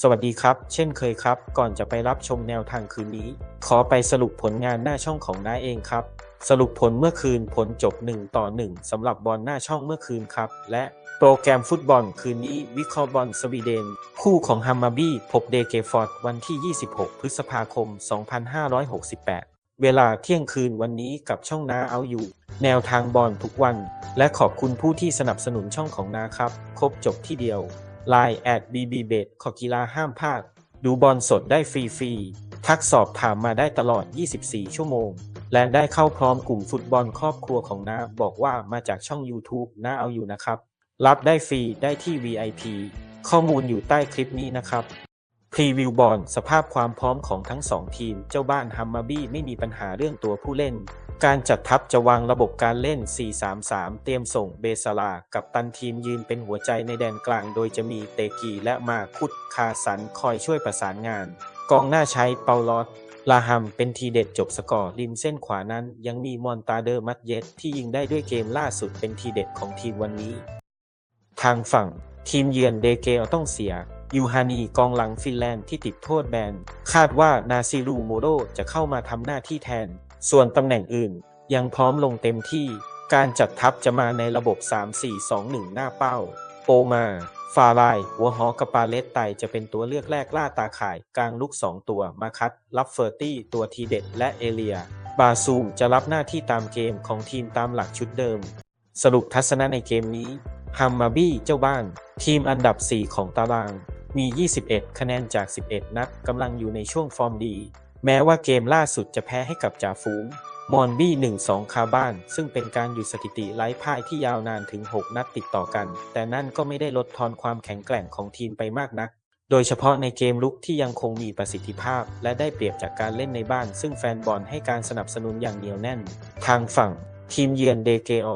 สวัสดีครับ เช่นเคยครับ ก่อนจะไปรับชมแนวทางคืนนี้ ขอไปสรุปผลงานหน้าช่องของน้าเองครับ สรุปผลเมื่อคืนผลจบ 1 ต่อ 1สำหรับบอลหน้าช่องเมื่อคืนครับ และโปรแกรมฟุตบอลคืนนี้ วิเคราะห์บอลสวีเดน คู่ของฮัมมาบี้พบเดเกฟอร์ดวันที่ 26 พฤษภาคม 2568 เวลาเที่ยงคืนวันนี้กับช่องน้าเอาอยู่ แนวทางบอลทุกวัน และขอบคุณผู้ที่สนับสนุนช่องของนาครับ ครบจบที่เดียว Line แอด @bb b e t ขอกีฬาห้ามพลาด ดูบอลสดได้ฟรีๆ ทักสอบถามมาได้ตลอด 24 ชั่วโมง และได้เข้าพร้อมกลุ่มฟุตบอลครอบครัวของน้าบอกว่ามาจากช่อง YouTube น้าเอาอยู่นะครับ รับได้ฟรีได้ที่ VIP ข้อมูลอยู่ใต้คลิปนี้นะครับ พรีวิวบอลสภาพความพร้อมของทั้งสองทีม เจ้าบ้านฮัมมาบี้ไม่มีปัญหาเรื่องตัวผู้เล่น การจัดทัพจะวางระบบการเล่น 4-3-3 เตรียมส่งเบซาลา กับตันทีมยืนเป็นหัวใจในแดนกลาง โดยจะมีเตกีและมาคุดคาสันคอยช่วยประสานงาน กองหน้าใช้เปาลอสลาฮัมเป็นทีเด็ดจบสกอร์ริมเส้นขวานั้น ยังมีมอนตาเดอร์มัดเยสที่ยิงได้ด้วยเกมล่าสุดเป็นทีเด็ดของทีมวันนี้ ทางฝั่งทีมเยือนเดเกลต้องเสีย ยูฮานีกองหลังฟินแลนด์ที่ติดโทษแบน คาดว่านาซิรูโมโดจะเข้ามาทำหน้าที่แทน ส่วนตำแหน่งอื่น ยังพร้อมลงเต็มที่ การจัดทัพจะมาในระบบ 3-4-2-1 หน้าเป้า โปมา ฟาลายหัวหอกระปาเลสไตจะเป็นตัวเลือกแรกล่าตาข่ายกลางลุก2 ตัว มาคัดรับเฟอร์ตี้ตัวทีเด็ดและเอเลีย บาซูมจะรับหน้าที่ตามเกมของทีมตามหลักชุดเดิม สรุปทัศนะในเกมนี้ฮัมมาบี้เจ้าบ้าน ทีมอันดับ 4 ของตาราง มี 21 คะแนนจาก 11 นัดกำลังอยู่ในช่วงฟอร์มดี แม้ว่าเกมล่าสุดจะแพ้ให้กับจ่าฝูงมอนบี้ 1-2 คาบ้าน ซึ่งเป็นการหยุดสถิติไร้พ่ายที่ยาวนานถึง 6 นัดติดต่อกัน แต่นั่นก็ไม่ได้ลดทอนความแข็งแกร่งของทีมไปมากนัก โดยเฉพาะในเกมลุกที่ยังคงมีประสิทธิภาพ และได้เปรียบจากการเล่นในบ้าน ซึ่งแฟนบอลให้การสนับสนุนอย่างเหนียวแน่น ทางฝั่ง ทีมเยือนเดเกอ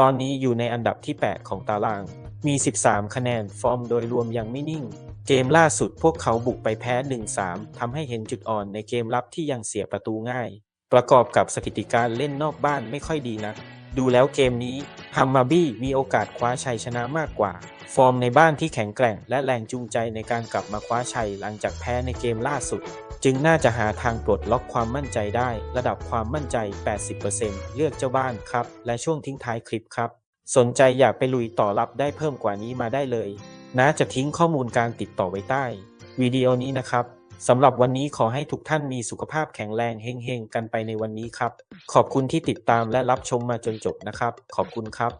ตอนนี้อยู่ในอันดับที่ 8 ของตาราง มี 13 คะแนน ฟอร์มโดยรวมยังไม่นิ่ง เกมล่าสุดพวกเขาบุกไปแพ้ 1-3 ทำให้เห็นจุดอ่อนในเกมรับที่ยังเสียประตูง่าย ประกอบกับสถิติการเล่นนอกบ้านไม่ค่อยดีนัก ดูแล้วเกมนี้ฮัมมาบี้มีโอกาสคว้าชัยชนะมากกว่า ฟอร์มในบ้านที่แข็งแกร่ง และแรงจูงใจในการกลับมาคว้าชัยหลังจากแพ้ในเกมล่าสุด จึงน่าจะหาทางปลดล็อกความมั่นใจได้ ระดับความมั่นใจ 80%เลือกเจ้าบ้านครับ และช่วงทิ้งท้ายคลิปครับ สนใจอยากไปลุยต่อรับได้เพิ่มกว่านี้มาได้เลย นะจะทิ้งข้อมูลการติดต่อไว้ใต้วิดีโอนี้นะครับสำหรับวันนี้ขอให้ทุกท่านมีสุขภาพแข็งแรงเฮงๆกันไปในวันนี้ครับ ขอบคุณที่ติดตามและรับชมมาจนจบนะครับ ขอบคุณครับ